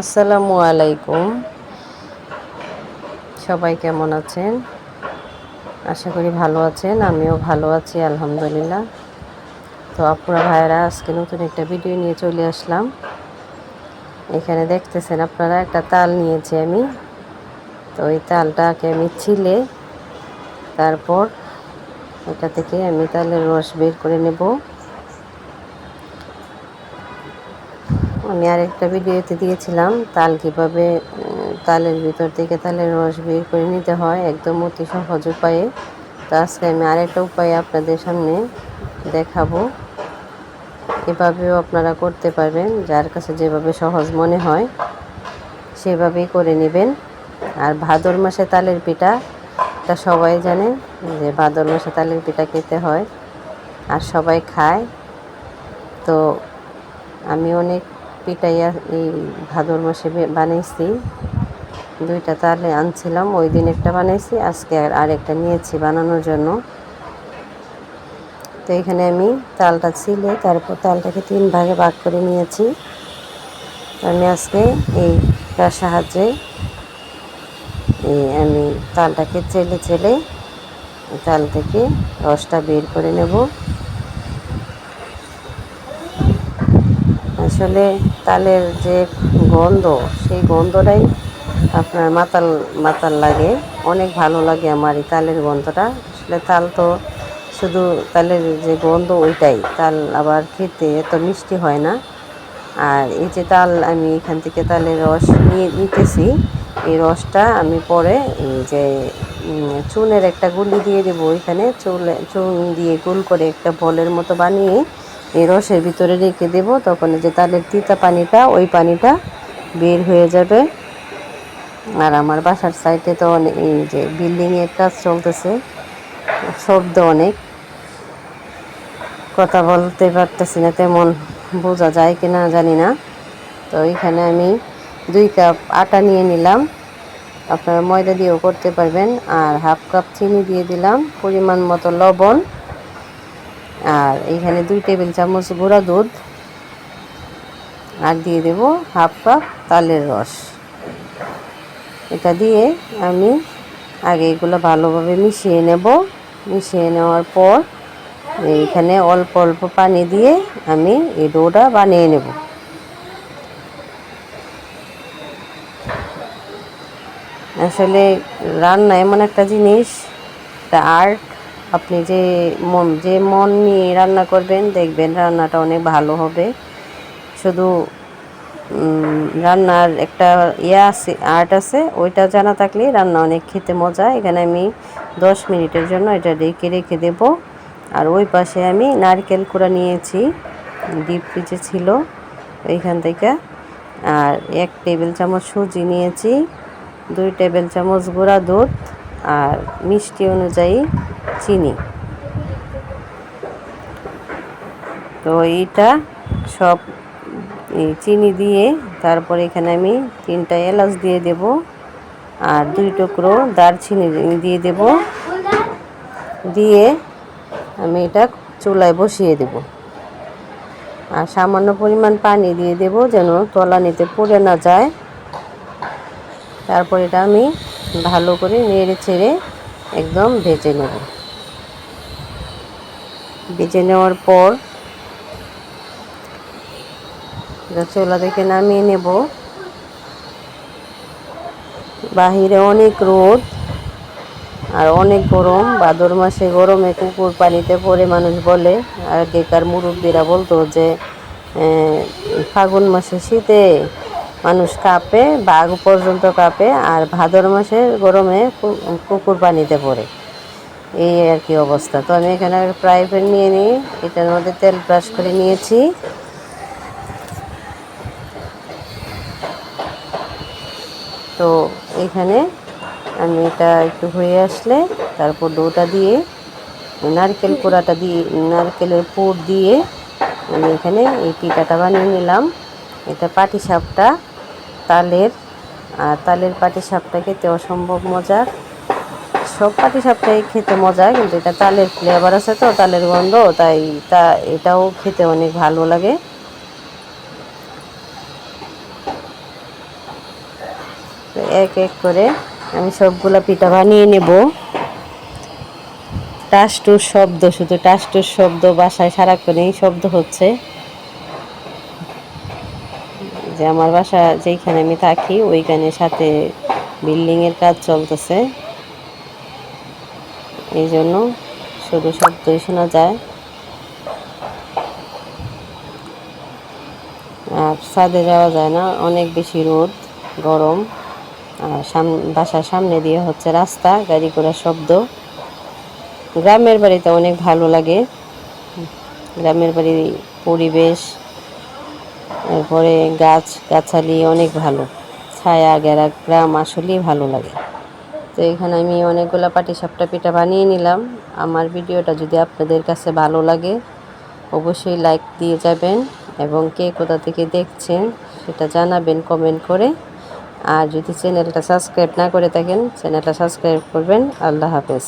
আসসালামু আলাইকুম। সবাই কেমন আছেন? আশা করি ভালো আছেন, আমিও ভালো আছি, আলহামদুলিল্লাহ। তো আপুরা ভাইয়েরা, আজকে নতুন একটা ভিডিও নিয়ে চলে আসলাম। এখানে দেখতেছেন আপনারা, একটা তাল নিয়েছি আমি। তো ওই তালটাকে আমি ছিলে, তারপর এটা থেকে আমি তালের রস বের করে নেব। আমি আরেকটা ভিডিওতে দিয়েছিলাম, তাল কীভাবে তালের ভিতর থেকে তালের রস বের করে নিতে হয় একদম অতি সহজ উপায়ে। তো আজকে আমি আরেকটা উপায়ে আপনাদের সামনে দেখাবো। এভাবেও আপনারা করতে পারবেন, যার কাছে যেভাবে সহজ মনে হয় সেভাবেই করে নেবেন। আর ভাদর মাসে তালের পিঠা, তা সবাই জানে যে ভাদর মাসে তালের পিঠা খেতে হয়, আর সবাই খায়। তো আমি অনেক পিঠাইয়া এই ভাদর মাসে বানিয়েছি দুইটা তালে আনছিলাম, ওই দিন একটা বানাইছি, আজকে আর একটা নিয়েছি বানানোর জন্য। তো এখানে আমি তালটা ছিলে, তারপর তালটাকে তিন ভাগে ভাগ করে নিয়েছি। আমি আজকে এইটার সাহায্যে এই আমি তালটাকে চেলে চেলে তাল থেকে রসটা বের করে নেব। আসলে তালের যে গন্ধ, সেই গন্ধটাই আপনার মাতাল মাতাল লাগে। অনেক ভালো লাগে আমার এই তালের গন্ধটা। আসলে তাল তো শুধু তালের যে গন্ধ ওইটাই। তাল আবার খেতে এত মিষ্টি হয় না। আর এই যে তাল আমি এখান থেকে তালের রস নিয়ে নিতেছি, এই রসটা আমি পরে এই যে চুনের একটা গুলি দিয়ে দেবো। ওইখানে চুলে, চুন দিয়ে গুল করে একটা বলের মতো বানিয়ে এই রসের ভিতরে রেখে দেব, তখন যে তালের তিতা পানিটা, ওই পানিটা বের হয়ে যাবে। আর আমার বাসার সাইডে তো অনেক, এই যে বিল্ডিংয়ের কাজ চলতেছে, শব্দ অনেক। কথা বলতে পারতেছি না, তেমন বোঝা যায় কি না জানি না। তো এখানে আমি দুই কাপ আটা নিয়ে নিলাম। আপনারা ময়দা দিয়েও করতে পারবেন। আর হাফ কাপ চিনি দিয়ে দিলাম, পরিমাণ মতো লবণ। আর এইখানে দুই টেবিল চামচ গুঁড়া দুধ, আর দিয়ে দেব হাফ কাপ তালের রস। এটা দিয়ে আমি আগে এগুলো ভালোভাবে মিশিয়ে নেব। মিশিয়ে নেওয়ার পর এইখানে অল্প অল্প পানি দিয়ে আমি এই ডোটা বানিয়ে নেব। আসলে রান্না এমন একটা জিনিস একটা আর্ট আপনি যে মন যে মন নিয়ে রান্না করবেন, দেখবেন রান্নাটা অনেক ভালো হবে। শুধু রান্নার একটা ইয়ে আছে, আর্ট আছে, ওইটা জানা থাকলে রান্না অনেক খেতে মজা। এখানে আমি দশ মিনিটের জন্য এটা রেখে রেখে দেব। আর ওই পাশে আমি নারকেল কুড়া নিয়েছি, ডিপ ফ্রিজে ছিল এইখান থেকে। আর এক টেবিল চামচ সুজি নিয়েছি, দুই টেবিল চামচ গুঁড়া দুধ। আর মিষ্টি অনুযায়ী চিনি। তো এইটা সব চিনি দিয়ে তারপরে এখানে আমি তিনটা এলাচ দিয়ে দেব আর দুই টুকরো দারচিনি দিয়ে দেব। দিয়ে আমি এটা চুলায় বসিয়ে দেব। আর সামান্য পরিমাণ পানি দিয়ে দেব যেন তলানিতে পড়ে না যায়। তারপর এটা আমি ভালো করে নেড়ে ছেড়ে একদম ভেজে নেব। ভেজে নেওয়ার পর চোলা থেকে নামিয়ে নেব। বাহিরে অনেক রোদ আর অনেক গরম। ভাদর মাসে গরমে কুকুর পানিতে পড়ে মানুষ বলে। আগেকার মুরব্বীরা বলতো যে ফাগুন মাসে শীতে মানুষ কাঁপে, বাঘ পর্যন্ত কাঁপে, আর ভাদর মাসে গরমে কুকুর পানিতে পড়ে। এই আর কি অবস্থা। তো আমি এখানে ফ্রাই প্যান নিয়ে নিই, এটার মধ্যে তেল ব্রাশ করে নিয়েছি। তো এখানে আমি এটা একটু হয়ে আসলে, তারপর ডোটা দিয়ে, নারকেল পোড়াটা দিয়ে, নারকেলের পুর দিয়ে, আমি এখানে এই পিঠাটা বানিয়ে নিলাম। এটা পাটি সাপটা তালের, আর তালের পাটি সাপটা খেতে অসম্ভব মজার সব পাটি সাপটাই খেতে মজা, কিন্তু এটা তালের ফ্লেভার আছে তো, তালের গন্ধ, তাই তা, এটাও খেতে অনেক ভালো লাগে। এক এক করে আমি সবগুলা পিঠা বানিয়ে নেব। টাসটুর শব্দ, শুধু টাসটুর শব্দ, বাসায় সারাক্ষণেই শব্দ হচ্ছে। যে আমার বাসা যেইখানে আমি থাকি ওইখানে সাথে বিল্ডিংয়ের কাজ চলতেছে। এই জন্য শুধু শব্দই শোনা যায়। আর ছাদে যাওয়া যায় না, অনেক বেশি রোদ, গরম। আর সাম, বাসার সামনে দিয়ে হচ্ছে রাস্তা, গাড়ি ঘোড়ার শব্দ। গ্রামের বাড়িতে অনেক ভালো লাগে। গ্রামের বাড়ির পরিবেশ এরপরে গাছ, গাছালি অনেক ভালো। ছায়া গেরা গ্রাম আসলেই ভালো লাগে। তো এখানে আমি অনেকগুলো পাটিসাপটা পিঠা বানিয়ে নিলাম। আমার ভিডিওটা যদি আপনাদের কাছে ভালো লাগে, অবশ্যই লাইক দিয়ে যাবেন এবং কে কোথা থেকে দেখছেন সেটা জানাবেন কমেন্ট করে। আর যদি চ্যানেলটা সাবস্ক্রাইব না করে থাকেন, চ্যানেলটা সাবস্ক্রাইব করবেন। আল্লাহ হাফেজ।